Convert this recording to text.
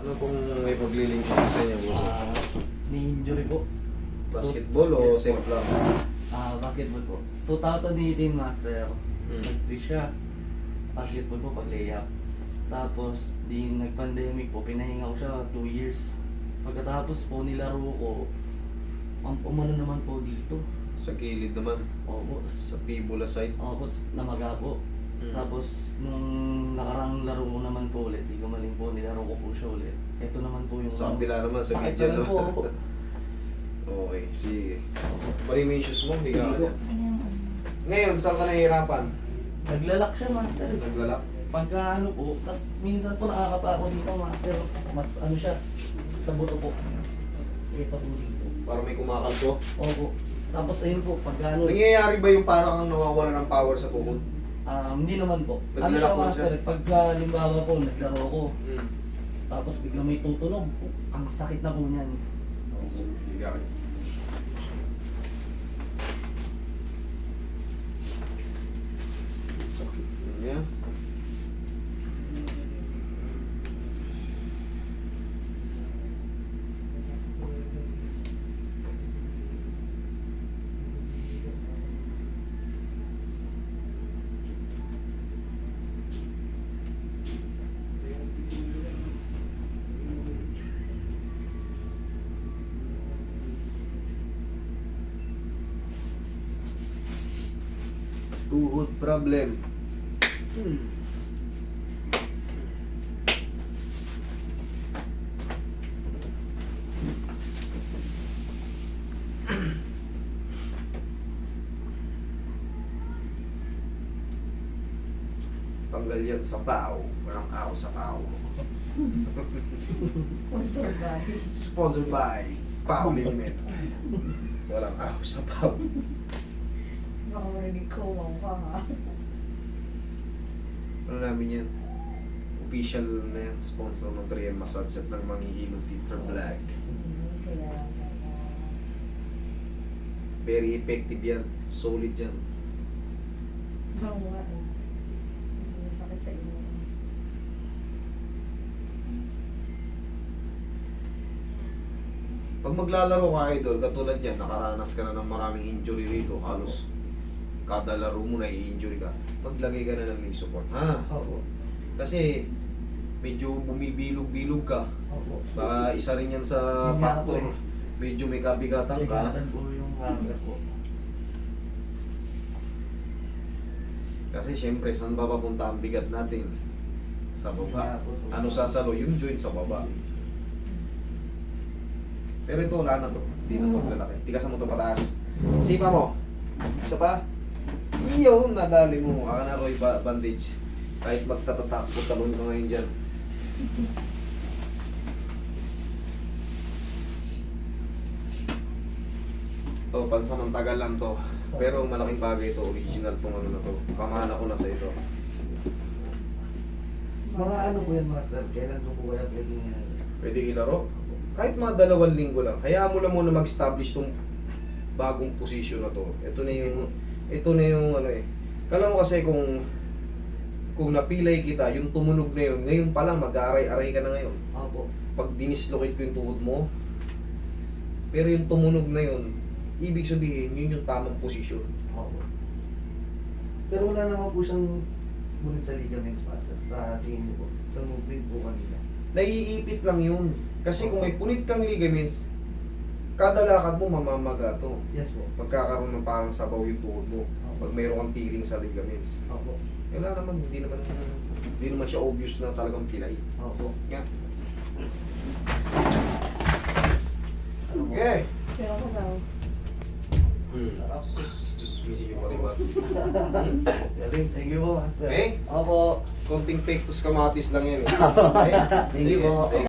Ano pong may paglilingkod sa inyo, boss? Ah, ni-injury po. Basketball o Yes, safe lang? Ah, basketball po. 2018 master. Hmm. Nag-twist siya. Basketball po pag layup. Tapos, di nag-pandemic po, pinahinga ko siya 2 years. Pagkatapos po nilaro ko, ang umano naman po dito. Sa gilid naman. Opo, Sa fibula side. opo, namaga po. Hmm. Tapos, nung nakarang laro ko naman po ulit, di gumaling po, nilaro ko po siya ulit. Ito naman po yung... Sa kabila naman, sa Sakit medial. na po. Okay, sige. Bali mo yung shoes mo, hindi ka Sige po. kanya. Ngayon, saan ka nahihirapan? Naglalak siya, master. Naglalak? Pagka ano po, tas minsan po nakakapa ako dito, master. Mas ano siya, sa buto po. Kesa po dito. Para may kumakalso. Opo. Tapos ayun po, pagka ano, Nangyayari ba yung parang kang nawawala ng power sa tuhod? Um, hindi naman po. Ano siya, master, siya? pagka limbawa po, naglaro ko, Hmm. tapos bigla may tutunog, ang sakit na po niyan. Kanya. Sakit niya. Tuhod problem. Hmm. Tanggal yan sa pao. Walang aw sa pao. Sponsored by Pao Liniment. Walang aw sa pao. Baka marinig ko, wow ka ha. Ano namin yan? Official na yan, sponsor ng 3M Massage at ng Manghihilong Teacher Black. Very effective yan. Solid yan. Eh. Sakit sa inyo. Pag maglalaro ka, idol, katulad yan, nakaranas ka na ng maraming injury rito, halos kada laro mo na i-injury ka, maglagay ka na ng knee support. Ha? Opo. Kasi medyo bumibilog-bilog ka. Opo. Baka isa rin yan sa po factor. eh. Medyo may kabigatan ka. Ligatan po yung camera po. Kasi syempre, saan ba papunta ang bigat natin? Sa baba. Ano sasalo? Yung joint sa baba. Pero ito, wala na to. Hindi na paglalaki. Tikasan mo to pataas. Sipa mo. Isa pa. Iyo, nadali mo. Aka na Roy ba- bandage. Kahit magtatatakbo, talon ka ngayon dyan. To, pansamantagal lang to. Pero malaking bagay ito. Original tong ano na to. Pamana ko na sa ito. Mga ano po yan, master? Kailan ko po kaya pwedeng Pwede ilaro. Kahit mga dalawang linggo lang. Hayaan mo lang muna mag-establish tong bagong position na to. Ito na yung ito na yung ano eh. Kala mo kasi kung kung napilay kita, yung tumunog na yun, ngayon pa lang mag-aaray-aray ka na ngayon. Opo. Pag dinislocate ko yung tuhod mo, pero yung tumunog na yun, ibig sabihin, yun yung tamang posisyon. Opo. Pero wala naman po siyang ngunit sa ligaments, master. Sa tingin po. Sa movement po kanina. Naiipit lang yun. Kasi kung may punit kang ligaments, kada lakad mo mamamaga to. Yes po. magkakaroon ng parang sabaw yung tuhod mo pag mayroon kang tiling sa ligaments. Opo. Wala naman, hindi naman hindi naman siya obvious na talagang pilay. Opo. Nga. Ano po? Okay. Pero ako daw. Hmm. Sarap. Sus, just medyo pa rin ba? Thank you po, master. Okay. Opo. Konting pectus kamatis lang yan eh. Okay? Thank you Sige. po.